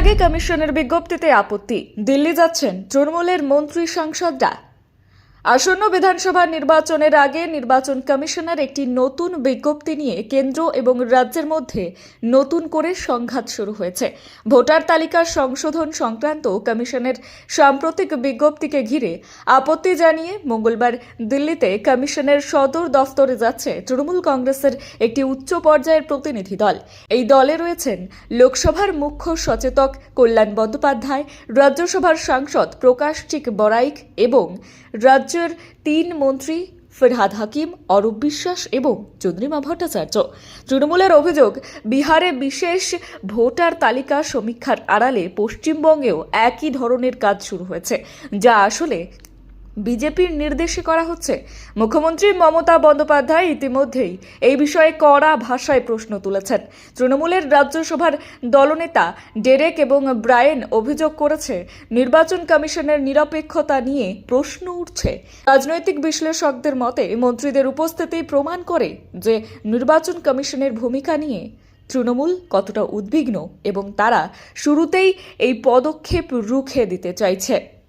আগে কমিশনের বিজ্ঞপ্তিতে আপত্তি। দিল্লি যাচ্ছেন তৃণমূলের মন্ত্রী সাংসদরা। আসন্ন বিধানসভা নির্বাচনের আগে নির্বাচন কমিশনার একটি নতুন বিজ্ঞপ্তি নিয়ে কেন্দ্র এবং রাজ্যের মধ্যে নতুন করে সংঘাত শুরু হয়েছে। ভোটার তালিকার সংশোধন সংক্রান্ত কমিশনের সাম্প্রতিক বিজ্ঞপ্তিকে ঘিরে আপত্তি জানিয়ে মঙ্গলবার দিল্লিতে কমিশনের সদর দফতরে যাচ্ছে তৃণমূল কংগ্রেসের একটি উচ্চ পর্যায়ের প্রতিনিধি দল। এই দলে রয়েছেন লোকসভার মুখ্য সচেতক কল্যাণ বন্দ্যোপাধ্যায়, রাজ্যসভার সাংসদ প্রকাশ চিক বরাইক এবং রাজ্যের তিন মন্ত্রী ফিরহাদ হাকিম, অরূপ বিশ্বাস এবং চন্দ্রিমা ভট্টাচার্য। তৃণমূলের অভিযোগ, বিহারে বিশেষ ভোটার তালিকা সমীক্ষার আড়ালে পশ্চিমবঙ্গেও একই ধরনের কাজ শুরু হয়েছে, যা আসলে বিজেপির নির্দেশে করা হচ্ছে। মুখ্যমন্ত্রী মমতা বন্দ্যোপাধ্যায় ইতিমধ্যেই এই বিষয়ে কড়া ভাষায় প্রশ্ন তুলেছেন। তৃণমূলের রাজ্যসভার দলনেতা ডেরেক এবং ব্রায়েন অভিযোগ করেছে, নির্বাচন কমিশনের নিরপেক্ষতা নিয়ে প্রশ্ন উঠছে। রাজনৈতিক বিশ্লেষকদের মতে, মন্ত্রীদের উপস্থিতি প্রমাণ করে যে নির্বাচন কমিশনের ভূমিকা নিয়ে তৃণমূল কতটা উদ্বিগ্ন এবং তারা শুরুতেই এই পদক্ষেপ রুখে দিতে চাইছে।